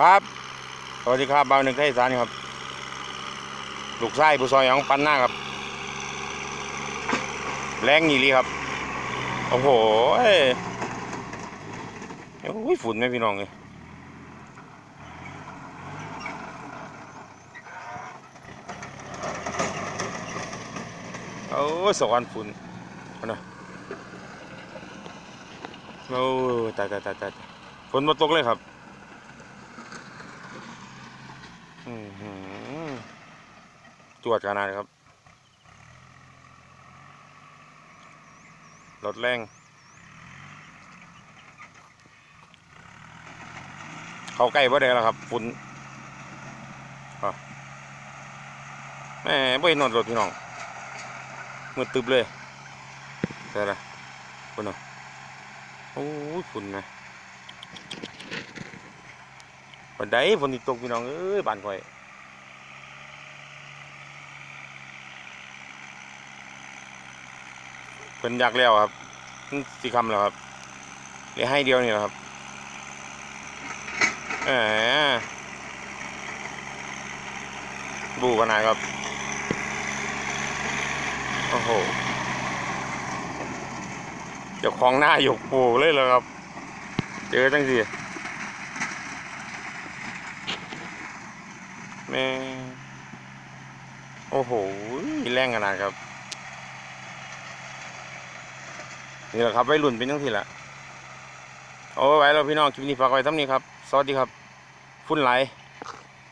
ครับ สวัสดีครับบ่าวหนึ่งไทยสานครับ ลูกไส้ผู้ซอยของปันหน้าครับ แรงนี่ลีครับ โอ้โหเอ้ยโอ้ยฝุ่นไหมพี่น้องเลยโอ้ยสวรรค์ฝุ่นนะโอ้ตายตายตายตายฝนมาตกเลยครับ อื้อหือตรวจขนาดครับ รถแรงเขาใกล้บ่ได้แล้วครับฝุ่นแม่บ่เห็นนอนรถพี่น้องมืดตึบเลยได้ละฝุ่นเนาะโอ้ยฝุ่นนะ วันใดฝนติตกพี่น้องเอ้ยบ้านข่อยเพิ่นอยากแล้วครับมันสิคำแล้วครับเหลือให้เดียวนี่แหละครับแหมบูขนาดครับ โอ้โหเจ้าของหน้าหยกปูเลยเหรอครับ เจอจังสิ แม่โอ้โหแรงขนาดครับ นี่แหละครับไว้รุ่นเป็นทั้งทีละเอาไว้แล้วพี่น้องคลิปนี้ฝากไว้ทั้งนี้ครับ สวัสดีครับ ฟุ้นไหล